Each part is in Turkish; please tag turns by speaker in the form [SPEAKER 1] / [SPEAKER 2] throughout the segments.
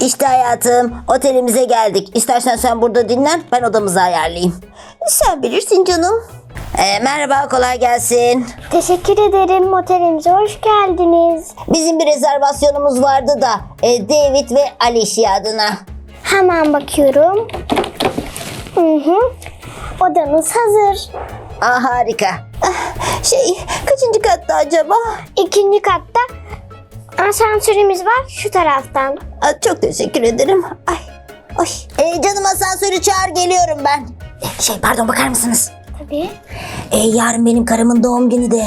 [SPEAKER 1] İşte hayatım otelimize geldik. İstersen sen burada dinlen ben odamızı ayarlayayım. Sen bilirsin canım. Ee, merhaba kolay gelsin.
[SPEAKER 2] Teşekkür ederim. Otelimize hoş geldiniz.
[SPEAKER 1] Bizim bir rezervasyonumuz vardı da e, David ve Alicia adına.
[SPEAKER 2] Hemen bakıyorum. Hı hı. Odanız hazır.
[SPEAKER 1] Aa, harika. Ah, Şey kaçıncı katta acaba?
[SPEAKER 2] İkinci katta asansörümüz var şu taraftan.
[SPEAKER 1] Aa, çok teşekkür ederim. Ay, ay. Ee, canım asansörü çağır geliyorum ben. Şey pardon bakar mısınız?
[SPEAKER 2] Tabii.
[SPEAKER 1] Ee, yarın benim karımın doğum günü de.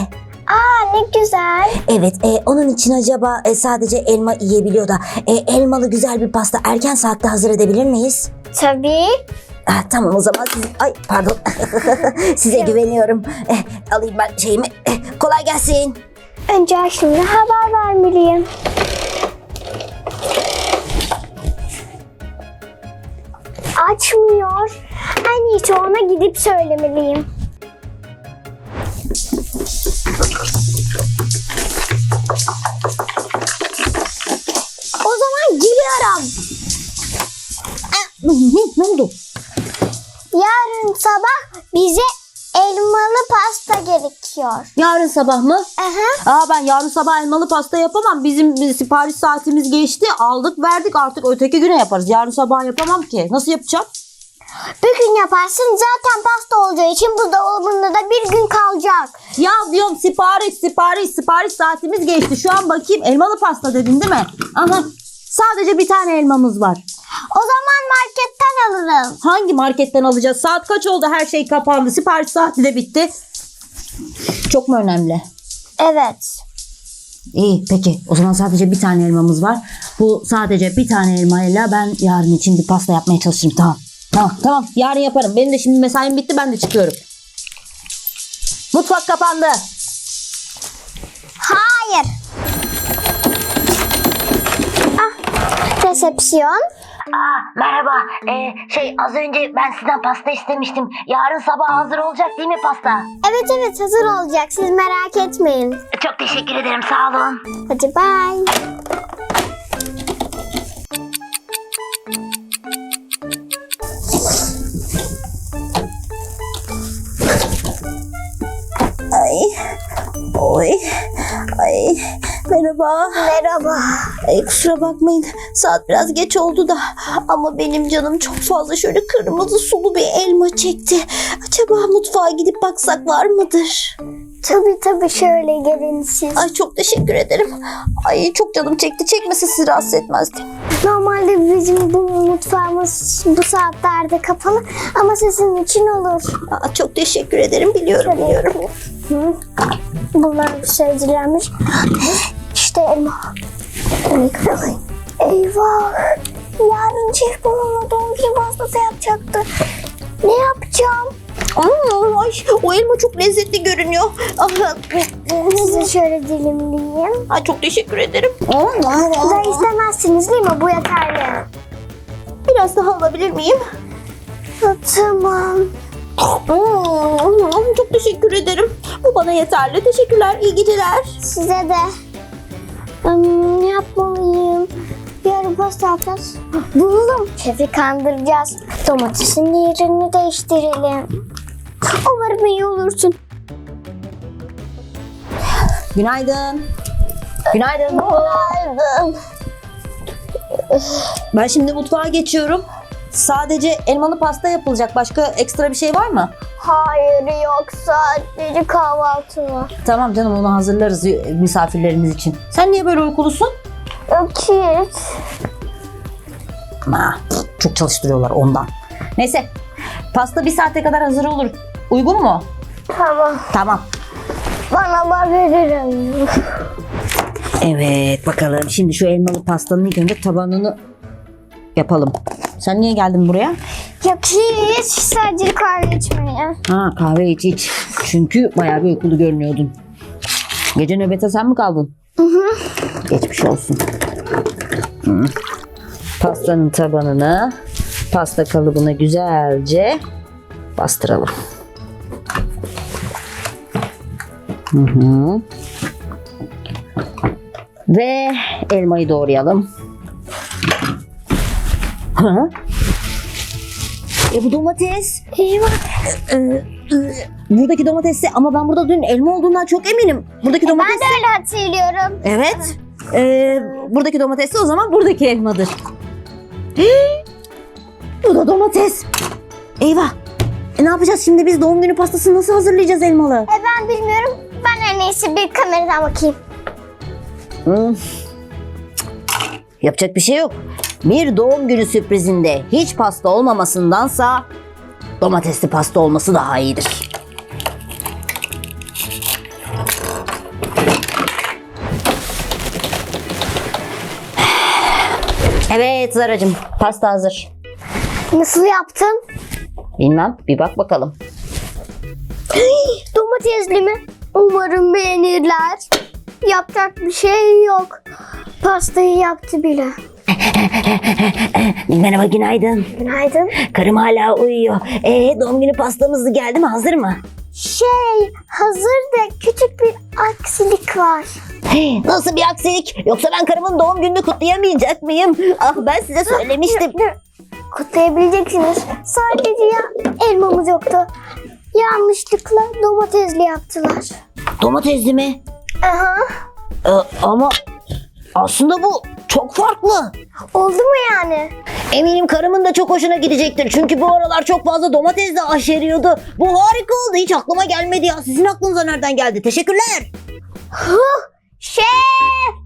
[SPEAKER 2] Aa ne güzel.
[SPEAKER 1] Evet, e, onun için acaba e, sadece elma yiyebiliyor da e, elmalı güzel bir pasta erken saatte hazır edebilir miyiz?
[SPEAKER 2] Tabii.
[SPEAKER 1] Ah, tamam o zaman siz... Ay pardon. Size güveniyorum. Eh, alayım ben şeyimi. Eh, kolay gelsin.
[SPEAKER 2] Önce şimdi haber vermeliyim. Açmıyor. En iyisi ona gidip söylemeliyim. O zaman giriyorum.
[SPEAKER 1] Ne, ne oldu?
[SPEAKER 2] Yarın sabah bize elmalı pasta gerekiyor.
[SPEAKER 3] Yarın sabah mı?
[SPEAKER 2] Aha.
[SPEAKER 3] Aa ben yarın sabah elmalı pasta yapamam. Bizim sipariş saatimiz geçti. Aldık verdik artık öteki güne yaparız. Yarın sabah yapamam ki. Nasıl yapacağım?
[SPEAKER 2] Bir gün yaparsın zaten pasta olacağı için buzdolabında da bir gün kalacak.
[SPEAKER 3] Ya diyorum sipariş sipariş sipariş saatimiz geçti. Şu an bakayım elmalı pasta dedin değil mi? Aha sadece bir tane elmamız var.
[SPEAKER 2] O zaman marketten alırım.
[SPEAKER 3] Hangi marketten alacağız? Saat kaç oldu? Her şey kapandı. Sipariş saati de bitti. Çok mu önemli?
[SPEAKER 2] Evet.
[SPEAKER 3] İyi peki o zaman sadece bir tane elmamız var. Bu sadece bir tane elmayla ben yarın için bir pasta yapmaya çalışırım tamam. Tamam tamam yarın yaparım. Benim de şimdi mesaim bitti ben de çıkıyorum. Mutfak kapandı.
[SPEAKER 2] Hayır. Ah, resepsiyon.
[SPEAKER 1] Aa, merhaba. Ee, şey az önce ben sizden pasta istemiştim. Yarın sabah hazır olacak değil mi pasta?
[SPEAKER 2] Evet evet hazır olacak siz merak etmeyin.
[SPEAKER 1] Çok teşekkür ederim sağ olun.
[SPEAKER 2] Hadi bye.
[SPEAKER 1] Merhaba.
[SPEAKER 2] Merhaba.
[SPEAKER 1] Ay, kusura bakmayın. Saat biraz geç oldu da. Ama benim canım çok fazla şöyle kırmızı sulu bir elma çekti. Acaba mutfağa gidip baksak var mıdır?
[SPEAKER 2] Tabii tabii şöyle gelin siz.
[SPEAKER 1] Ay çok teşekkür ederim. Ay çok canım çekti. Çekmese sizi rahatsız etmezdi.
[SPEAKER 2] Normalde bizim bu mutfağımız bu saatlerde kapalı ama sizin için olur.
[SPEAKER 1] Aa, çok teşekkür ederim. Biliyorum biliyorum.
[SPEAKER 2] Hı. Bunlar sevdilenmiş. İşte elma. Eyvah. Yarın şef bununla doğum günü pastası yapacaktı. Ne yapacağım?
[SPEAKER 1] Aa, ay, o elma çok lezzetli görünüyor. Aa,
[SPEAKER 2] Size şöyle dilimleyeyim.
[SPEAKER 1] ay, çok teşekkür ederim.
[SPEAKER 2] Da istemezsiniz değil mi? Bu yeterli.
[SPEAKER 1] Biraz daha alabilir miyim?
[SPEAKER 2] Tamam.
[SPEAKER 1] Aa, çok teşekkür ederim. Bu bana yeterli. Teşekkürler. İyi geceler.
[SPEAKER 2] Size de. Hmm, ne yapmalıyım? Yarın pasta yapacağız. Buldum. Şefi kandıracağız. Domatesin yerini değiştirelim. Umarım iyi olursun.
[SPEAKER 3] Günaydın. Günaydın.
[SPEAKER 2] Günaydın.
[SPEAKER 3] Ben şimdi mutfağa geçiyorum. Sadece elmalı pasta yapılacak. Başka ekstra bir şey var mı?
[SPEAKER 2] Hayır yok sadece kahvaltı var.
[SPEAKER 3] Tamam canım onu hazırlarız misafirlerimiz için. Sen niye böyle uykulusun?
[SPEAKER 2] Hiç.
[SPEAKER 3] Ma, çok çalıştırıyorlar ondan. Neyse. Pasta bir saate kadar hazır olur. Uygun mu?
[SPEAKER 2] Tamam.
[SPEAKER 3] Tamam.
[SPEAKER 2] Bana da veririm.
[SPEAKER 3] Evet bakalım. Şimdi şu elmalı pastanın ilk önce tabanını yapalım. Sen niye geldin buraya?
[SPEAKER 2] Yok hiç. Sadece kahve içmeye.
[SPEAKER 3] Ha kahve iç iç. Çünkü bayağı bir uykulu görünüyordun. Gece nöbete sen mi kaldın? Hı hı. Geçmiş olsun. Hı. Pastanın tabanını pasta kalıbına güzelce bastıralım. Hı hı. Ve elmayı doğrayalım. Ha? E bu domates.
[SPEAKER 2] Eyvah.
[SPEAKER 3] Ee, e, buradaki domatesi ama ben burada dün elma olduğundan çok eminim. Buradaki
[SPEAKER 2] Ben
[SPEAKER 3] domates.
[SPEAKER 2] de öyle hatırlıyorum.
[SPEAKER 3] Evet. Ee, buradaki domates de o zaman buradaki elmadır. Hii! Bu da domates. Eyvah. E, ne yapacağız şimdi biz doğum günü pastasını nasıl hazırlayacağız elmalı?
[SPEAKER 2] E ben bilmiyorum. Ben en iyisi bir kameradan bakayım.
[SPEAKER 3] Hmm. Yapacak bir şey yok. Bir doğum günü sürprizinde hiç pasta olmamasındansa domatesli pasta olması daha iyidir. Evet Zaracığım pasta hazır.
[SPEAKER 2] Nasıl yaptın?
[SPEAKER 3] Bilmem bir bak bakalım.
[SPEAKER 2] Domatesli mi? Umarım beğenirler. Yapacak bir şey yok. Pastayı yaptı bile.
[SPEAKER 3] Merhaba günaydın.
[SPEAKER 2] Günaydın.
[SPEAKER 3] Karım hala uyuyor. Ee, doğum günü pastamız geldi mi hazır mı?
[SPEAKER 2] Şey hazır da küçük bir aksilik var.
[SPEAKER 3] Nasıl bir aksilik? Yoksa ben karımın doğum gününü kutlayamayacak mıyım? Ah ben size söylemiştim.
[SPEAKER 2] Kutlayabileceksiniz. Sadece ya elmamız yoktu. Yanlışlıkla domatesli yaptılar.
[SPEAKER 3] Domatesli mi?
[SPEAKER 2] Aha.
[SPEAKER 3] Ee, ama aslında bu çok farklı.
[SPEAKER 2] Oldu mu yani?
[SPEAKER 3] Eminim karımın da çok hoşuna gidecektir. Çünkü bu aralar çok fazla domatesle aşeriyordu. Bu harika oldu. Hiç aklıma gelmedi ya. Sizin aklınıza nereden geldi? Teşekkürler.
[SPEAKER 2] Şef!